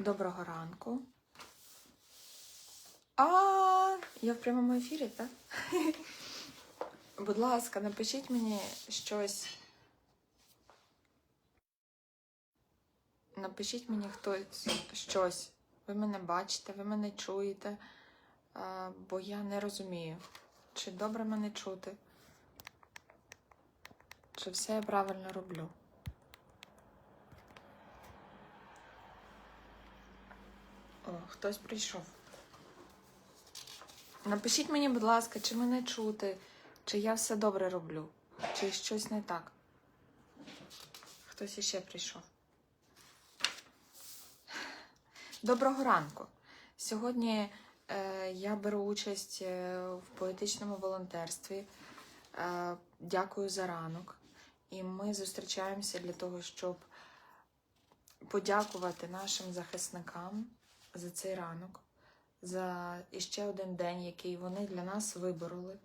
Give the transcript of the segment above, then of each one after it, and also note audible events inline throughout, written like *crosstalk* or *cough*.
Доброго ранку. А, я в прямому ефірі, так? *laughs* Будь ласка, напишіть мені щось. Напишіть мені хтось щось. Ви мене бачите, ви мене чуєте, бо я не розумію, чи добре мене чути, чи все я правильно роблю. О, хтось прийшов. Напишіть мені, будь ласка, чи мене чути, чи я все добре роблю, чи щось не так. Хтось іще прийшов. Доброго ранку. Сьогодні е, я беру участь е, в поетичному волонтерстві. Е, дякую за ранок. І ми зустрічаємося для того, щоб подякувати нашим захисникам за цей ранок, за іще один день, який вони для нас вибороли,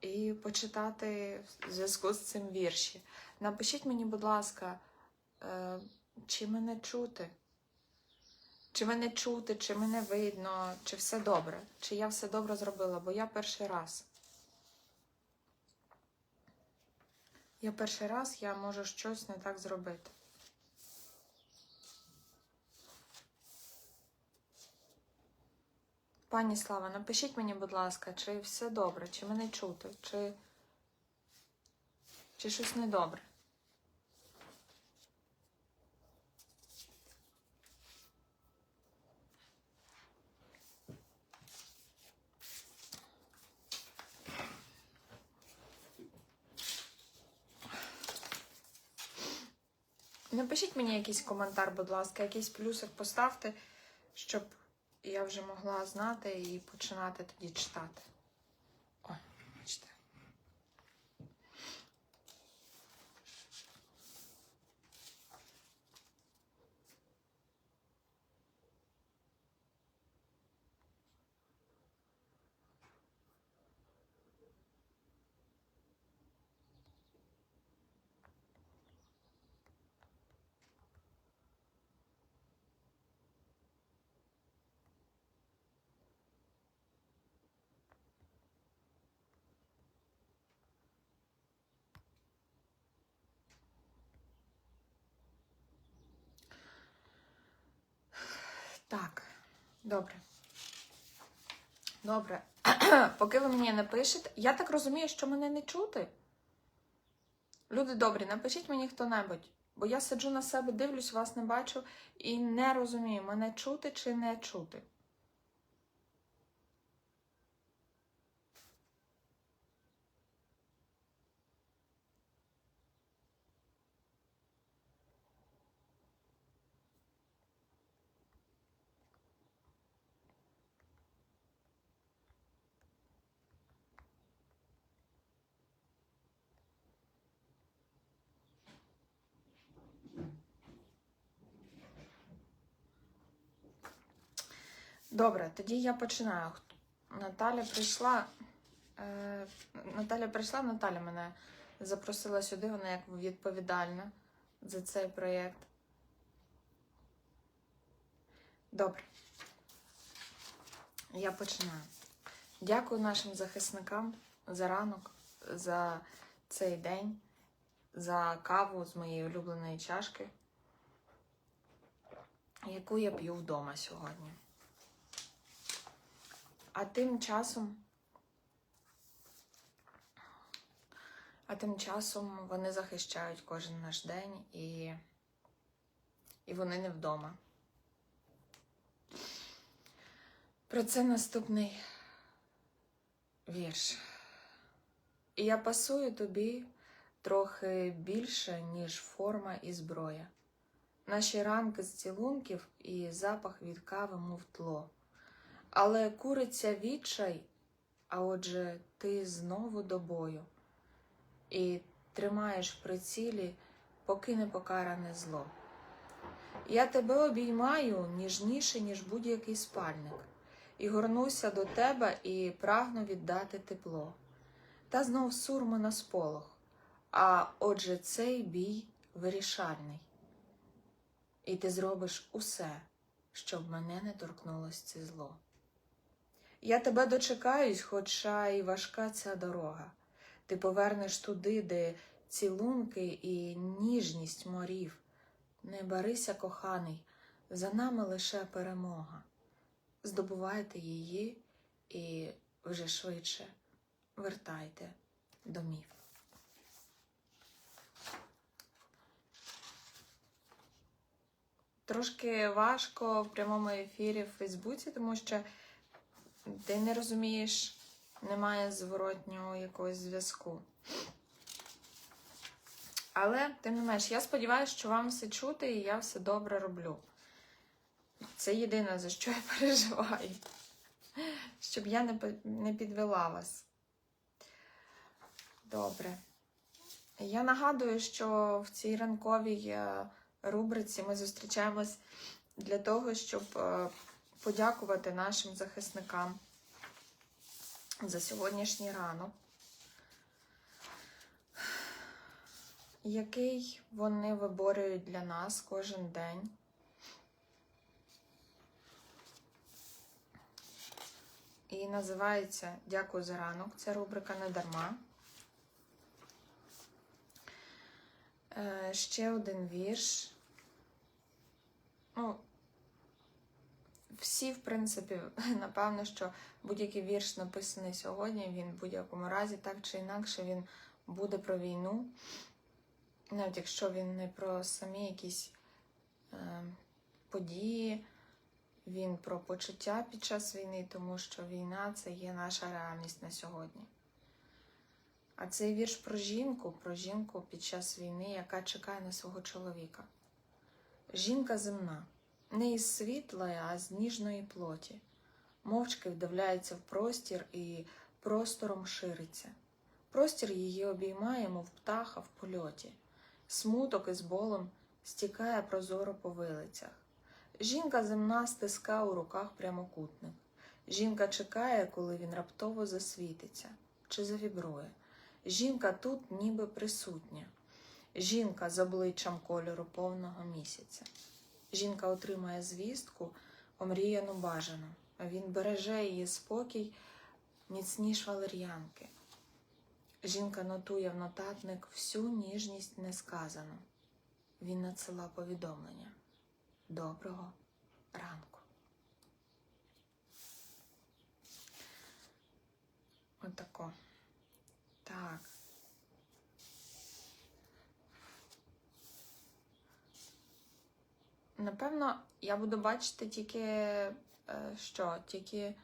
і почитати в зв'язку з цим вірші. Напишіть мені, будь ласка, е, чи мене чути? Чи мене чути, чи мене видно, чи все добре, чи я все добре зробила, бо я перший раз. Я перший раз я можу щось не так зробити. Пані Слава, напишіть мені, будь ласка, чи все добре, чи мене чути, чи, чи щось недобре. Напишіть мені якийсь коментар, будь ласка, якийсь плюсик поставте, щоб я вже могла знати і починати тоді читати. О, бачите. Так, добре. Добре. *clears throat* Поки ви мені не пишете, я так розумію, що мене не чути. Люди добрі, напишіть мені хто-небудь, бо я сиджу на себе, дивлюсь, вас не бачу і не розумію, мене чути чи не чути. Добре, тоді я починаю. Наталя прийшла. Е, Наталя прийшла, Наталя мене запросила сюди, вона як відповідальна за цей проєкт. Добре. Я починаю. Дякую нашим захисникам за ранок, за цей день, за каву з моєї улюбленої чашки, яку я п'ю вдома сьогодні. А тим часом, а тим часом вони захищають кожен наш день і, і вони не вдома. Про це наступний вірш. І я пасую тобі трохи більше, ніж форма і зброя. Наші ранки з цілунків і запах від кави, мов тло. Але куриться відчай, а отже, ти знову до бою. І тримаєш в прицілі, поки не покаране зло. Я тебе обіймаю ніжніше, ніж будь-який спальник, і горнуся до тебе і прагну віддати тепло. Та знов сурми на сполох, а отже, цей бій вирішальний. І ти зробиш усе, щоб мене не торкнулось це зло. Я тебе дочекаюсь, хоча і важка ця дорога. Ти повернеш туди, де цілунки і ніжність морів. Не барися, коханий, за нами лише перемога. Здобувайте її і вже швидше вертайте домів. Трошки важко в прямому ефірі в Фейсбуці, тому що ти не розумієш, немає зворотнього якогось зв'язку. Але, тим не менш, я сподіваюся, що вам все чути і я все добре роблю. Це єдине, за що я переживаю. Щоб я не, підвела вас. Добре. Я нагадую, що в цій ранковій е, рубриці ми зустрічаємось для того, щоб е, подякувати нашим захисникам за сьогоднішній ранок, який вони виборюють для нас кожен день. І називається Дякую за ранок. Ця рубрика не дарма. Е, ще один вірш. Ну, всі, в принципі, *laughs* напевно, що будь-який вірш написаний сьогодні, він в будь-якому разі, так чи інакше, він буде про війну. Навіть якщо він не про самі якісь е, події, він про почуття під час війни, тому що війна це є наша реальність на сьогодні. А цей вірш про жінку, про жінку під час війни, яка чекає на свого чоловіка. Жінка земна, не із світлої, а з ніжної плоті, мовчки вдивляється в простір і простором шириться. Простір її обіймає, мов птаха в польоті, смуток із болем стікає прозоро по вилицях. Жінка земна стиска у руках прямокутник. Жінка чекає, коли він раптово засвітиться чи завібрує. Жінка тут ніби присутня. Жінка з обличчям кольору повного місяця. Жінка отримає звістку, омріяну бажану, він береже її спокій міцніш валер'янки. Жінка нотує в нотатник всю ніжність несказану. Він надсила повідомлення. Доброго ранку. Отако. Так. Напевно, я буду бачити тільки е, що? Тільки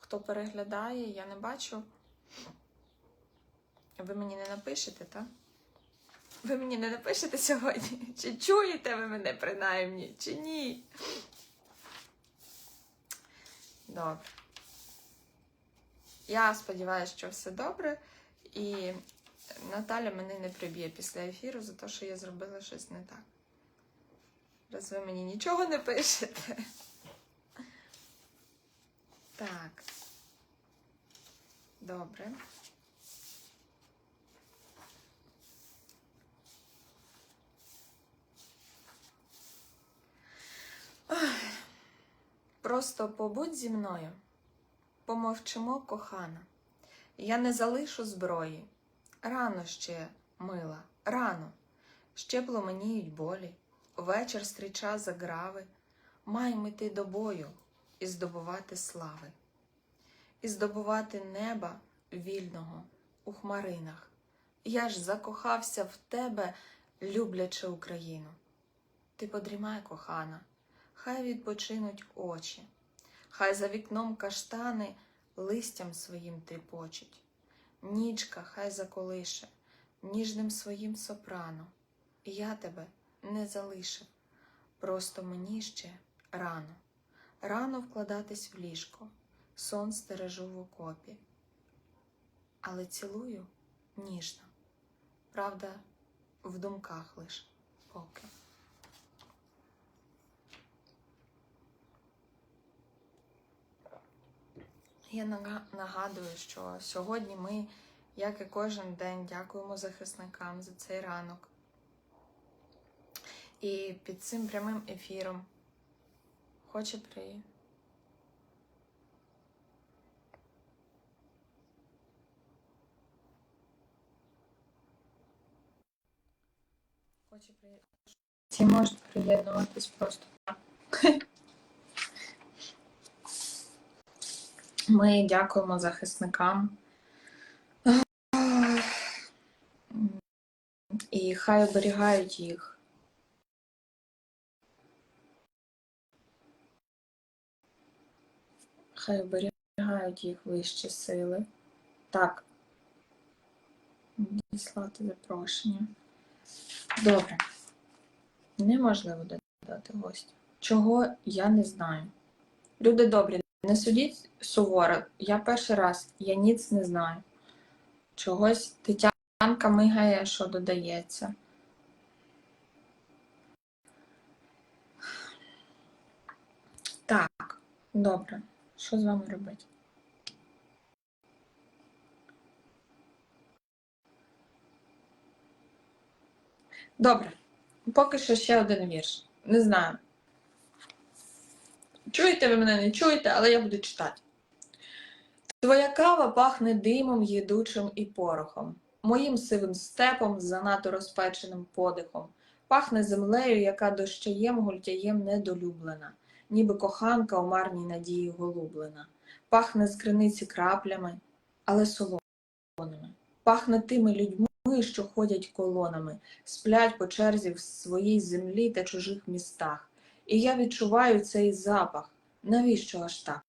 хто переглядає, я не бачу. Ви мені не напишете, так? Ви мені не напишете сьогодні? *laughs* Чи чуєте ви мене принаймні, чи ні? Добре. Я сподіваюся, що все добре. І Наталя мене не приб'є після ефіру за те, що я зробила щось не так. Раз ви мені нічого не пишете. Так. Добре. Просто побудь зі мною. Помовчимо, кохана. Я не залишу зброї. Рано ще, мила, рано. Ще пломеніють болі. Вечір стріча заграви. Маємо йти до бою і здобувати слави, і здобувати неба вільного у хмаринах. Я ж закохався в тебе, люблячи Україну. Ти подрімай, кохана, хай відпочинуть очі, хай за вікном каштани листям своїм тріпочуть. Нічка хай заколише ніжним своїм сопрано. Я тебе не залишив, просто мені ще рано. Рано вкладатись в ліжко, сон стережу в окопі. Але цілую ніжно, правда, в думках лиш поки. Я нагадую, що сьогодні ми, як і кожен день, дякуємо захисникам за цей ранок. І під цим прямим ефіром Хоче при. Хоче при. Ці можуть приєднуватись просто. Ми дякуємо захисникам. І хай оберігають їх. Хай оберігають їх вищі сили. Так. Діслати запрошення. Добре. Неможливо додати гостя. Чого я не знаю. Люди добрі, не судіть суворо. Я перший раз, я ніц не знаю. Чогось Тетянка мигає, що додається. Так, добре. Що з вами робити? Добре. Поки що ще один вірш. Не знаю. Чуєте ви мене, не чуєте, але я буду читати. Твоя кава пахне димом їдучим і порохом, моїм сивим степом, занадто розпеченим подихом, пахне землею, яка дощаєм гультяєм недолюблена, ніби коханка у марній надії голублена, пахне з криниці краплями, але солоними, пахне тими людьми, що ходять колонами, сплять по черзі в своїй землі та чужих містах. І я відчуваю цей запах. Навіщо аж так?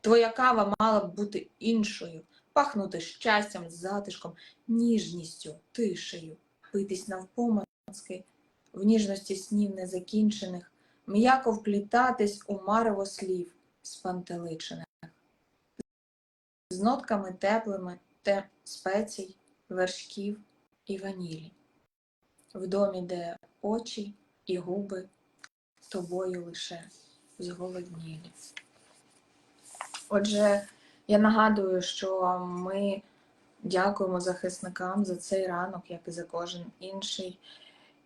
Твоя кава мала б бути іншою, пахнути щастям, затишком, ніжністю, тишею, питись навпомацки, в ніжності снів незакінчених, м'яко вплітатись у марево слів спантеличених, з нотками теплими те спецій, вершків і ванілі, в домі, де очі і губи тобою лише зголоднілі. Отже, я нагадую, що ми дякуємо захисникам за цей ранок, як і за кожен інший.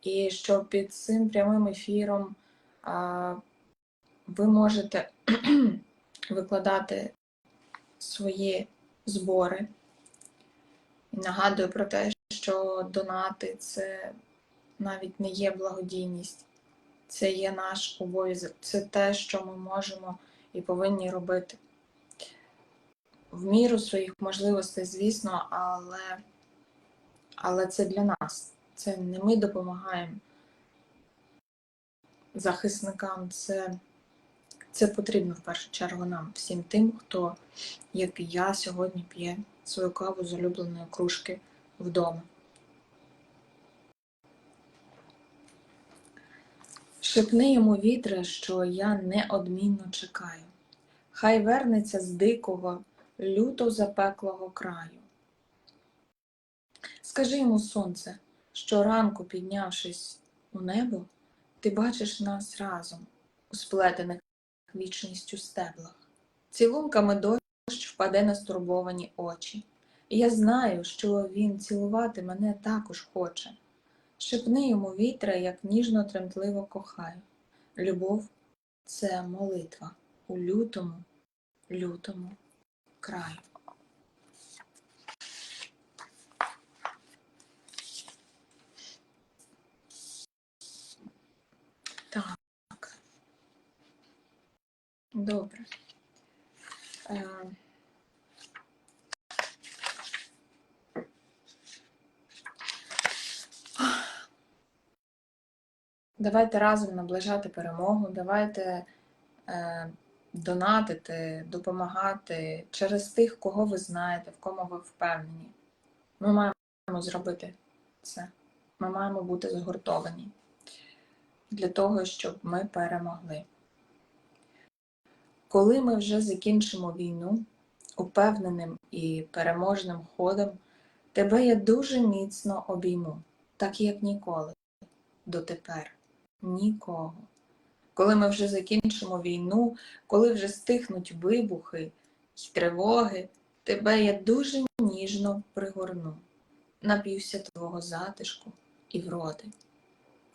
І що під цим прямим ефіром ви можете *clears throat* викладати свої збори. Нагадую про те, що донати це навіть не є благодійність, це є наш обов'язок, це те, що ми можемо і повинні робити в міру своїх можливостей, звісно, але, але це для нас. Це не ми допомагаємо захисникам, це, це потрібно в першу чергу нам, всім тим, хто, як і я, сьогодні п'є свою каву з улюбленої кружки вдома. Шепни йому вітре, що я неодмінно чекаю. Хай вернеться з дикого, люто запеклого краю. Скажи йому, сонце, що ранку, піднявшись у небо, ти бачиш нас разом, у сплетених вічністю стеблах. Цілунками дощ впаде на стурбовані очі. І я знаю, що він цілувати мене також хоче. Шепни йому вітре, як ніжно тремтливо кохаю. Любов це молитва у лютому, лютому краю. Так. Добре. Е, Давайте разом наближати перемогу, давайте е, донатити, допомагати через тих, кого ви знаєте, в кому ви впевнені. Ми маємо зробити це. Ми маємо бути згуртовані для того, щоб ми перемогли. Коли ми вже закінчимо війну упевненим і переможним ходом, тебе я дуже міцно обійму, так як ніколи дотепер нікого. Коли ми вже закінчимо війну, коли вже стихнуть вибухи й тривоги, тебе я дуже ніжно пригорну, нап'юся твого затишку і вроди.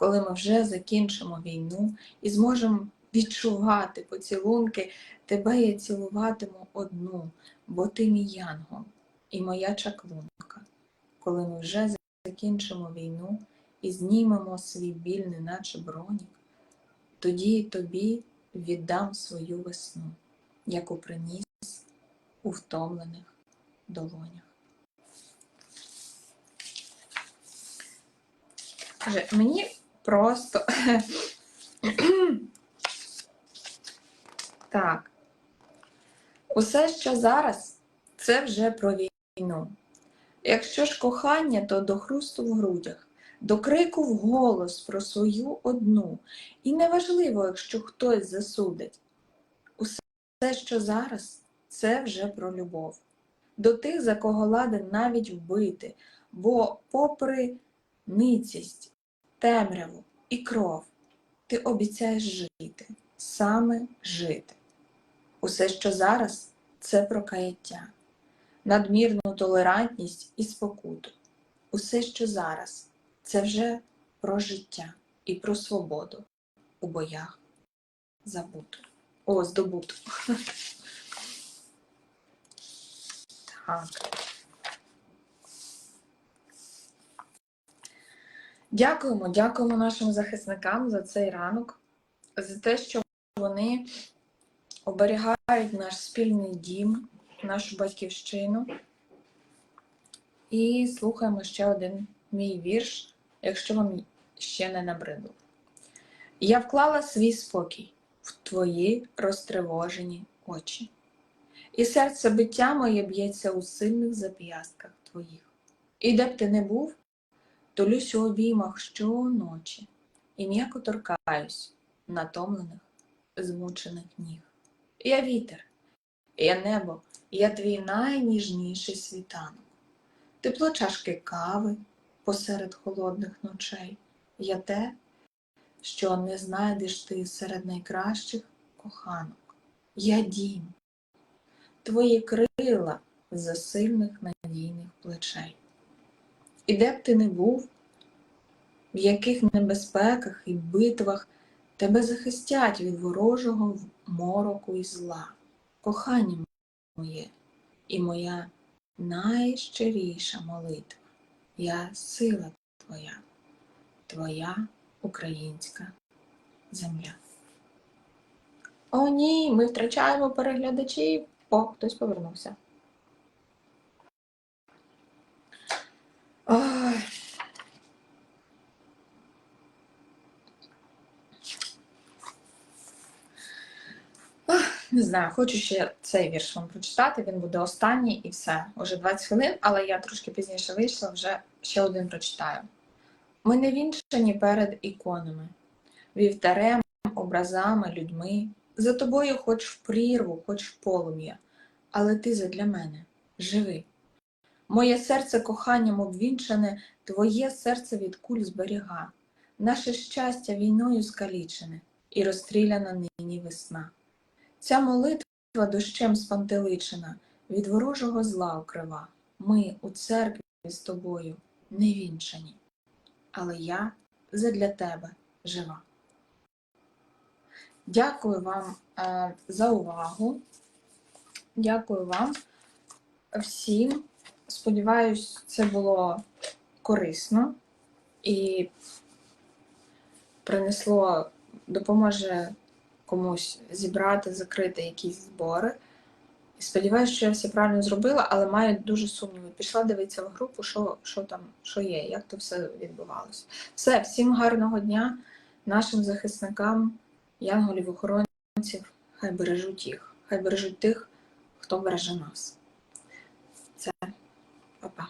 Коли ми вже закінчимо війну і зможемо відчувати поцілунки, тебе я цілуватиму одну, бо ти мій янгол і моя чаклунка. Коли ми вже закінчимо війну і знімемо свій біль, неначе бронік, тоді тобі віддам свою весну, яку приніс у втомлених долонях. Мені просто *clears throat* так. Усе, що зараз, це вже про війну. Якщо ж кохання, то до хрусту в грудях, до крику в голос про свою одну. І неважливо, якщо хтось засудить. Усе, що зараз, це вже про любов. До тих, за кого ладен навіть вбити, бо, попри ницість, темряву і кров, ти обіцяєш жити, саме жити. Усе, що зараз, це про каяття, надмірну толерантність і спокуту. Усе, що зараз, це вже про життя і про свободу у боях забуту. О, здобуту. *laughs* Так. Дякуємо, дякуємо нашим захисникам за цей ранок, за те, що вони оберігають наш спільний дім, нашу батьківщину. І слухаємо ще один мій вірш, якщо вам ще не набридло. Я вклала свій спокій в твої розтривожені очі, і серце биття моє б'ється у сильних зап'ястках твоїх. І де б ти не був, толюсь у обіймах щоночі і м'яко торкаюсь натомлених, змучених ніг. Я вітер, я небо, я твій найніжніший світанок. Тепло чашки кави посеред холодних ночей. Я те, що не знайдеш ти серед найкращих коханок. Я дім, твої крила за сильних надійних плечей. І де б ти не був, в яких небезпеках і битвах тебе захистять від ворожого мороку і зла, кохання моє і моя найщиріша молитва. Я сила твоя, твоя українська земля. О, ні, ми втрачаємо переглядачів. О, хтось повернувся. Ой. Ах, Не знаю, хочу ще цей вірш вам прочитати, він буде останній і все. Уже 20 хвилин, але я трошки пізніше вийшла, вже ще один прочитаю. Ми не вінчані перед іконами, вівтарем, образами, людьми. За тобою хоч в прірву, хоч в полум'я, але ти задля мене живи. Моє серце коханням обвінчане, твоє серце від куль зберіга, наше щастя війною скалічене і розстріляна нині весна. Ця молитва дощем спантеличена, від ворожого зла укрива. Ми у церкві з тобою не вінчані, але я задля тебе жива. Дякую вам е, за увагу. Дякую вам всім. Сподіваюсь, це було корисно і принесло, допоможе комусь зібрати, закрити якісь збори. І сподіваюся, що я все правильно зробила, але маю дуже сумніви. Пішла дивитися в групу, що, що там, що є, як то все відбувалося. Все, всім гарного дня, нашим захисникам, янголів, охоронців, хай бережуть їх, хай бережуть тих, хто береже нас. Це па-па.